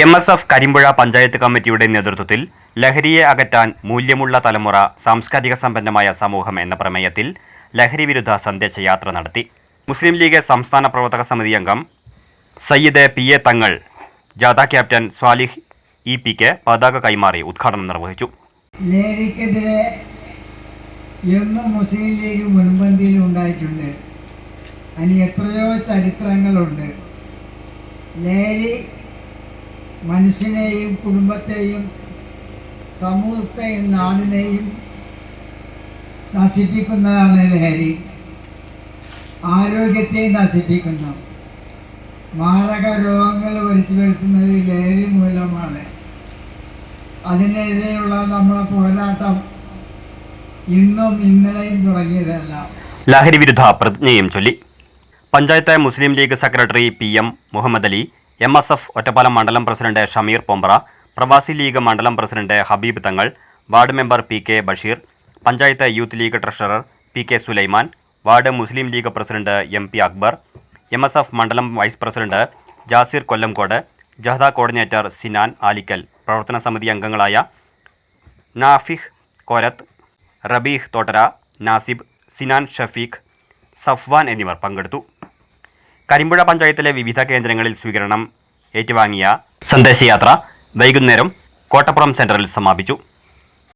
M S F Karimpuzha panchayat കമ്മിറ്റിയുടെ നേതൃത്വത്തിൽ ലഹരിയെ അകറ്റാൻ മൂല്യമുള്ള തലമുറ സാംസ്കാരിക സമ്പന്നമായ സമൂഹം എന്ന പ്രമേയത്തിൽ ലഹരി വിരുദ്ധ സന്ദേശയാത്ര നടത്തി. മുസ്ലിം ലീഗ് സംസ്ഥാന പ്രവർത്തക സമിതി അംഗം സയ്യിദ് പി എ തങ്ങൾ ജാഥ ക്യാപ്റ്റൻ സ്വാലിഹ് ഇ പിക്ക് പതാക കൈമാറി ഉദ്ഘാടനം നിർവഹിച്ചു. എന്നും മുസ്ലിം ലീഗ് മുൻപന്തിയിൽ ഉണ്ടായിട്ടുണ്ട്. അതിന് എത്രയോ ചരിത്രങ്ങളുണ്ട്. ലഹരി മനുഷ്യനെയും കുടുംബത്തെയും സമൂഹത്തെയും നാടിനെയും നശിപ്പിക്കുന്നതാണ് ലഹരി. ആരോഗ്യത്തെ നശിപ്പിക്കുന്നു. മാരക രോഗങ്ങൾ വരുത്തി വരുത്തുന്നത് ലഹരി മൂലമാണ്. അതിനെതിരെയുള്ള നമ്മുടെ പോരാട്ടം ഇന്നും ഇന്നലെയും തുടങ്ങിയതല്ല. ലഹരി വിരുദ്ധ പ്രതിജ്ഞയും ചൊല്ലി. Panchayat Muslim League secretary P M Muhammad Ali M S F Ottapalam മണ്ഡലം പ്രസിഡന്റ് ഷമീർ പൊമ്പ്ര പ്രവാസി ലീഗ് മണ്ഡലം president Habeeb Thangal ward member P K Basheer panchayat Youth League treasurer P K Sulaiman ward Muslim League president M P Akbar M S F മണ്ഡലം vice president Jasir Kollamkode ജഹദ coordinator Sinan Alikkal പ്രവർത്തന സമിതി അംഗങ്ങളായ നാഫിഹ് കോരത്ത് റബീഹ് തോട്ടര നാസിബ് സിനാൻ ഷഫീഖ് സഫ്വാൻ എന്നിവർ പങ്കെടുത്തു. കരിമ്പുഴ പഞ്ചായത്തിലെ വിവിധ കേന്ദ്രങ്ങളിൽ സ്വീകരണം ഏറ്റുവാങ്ങിയ സന്ദേശയാത്ര വൈകുന്നേരം കോട്ടപ്പുറം സെന്ററിൽ സമാപിച്ചു.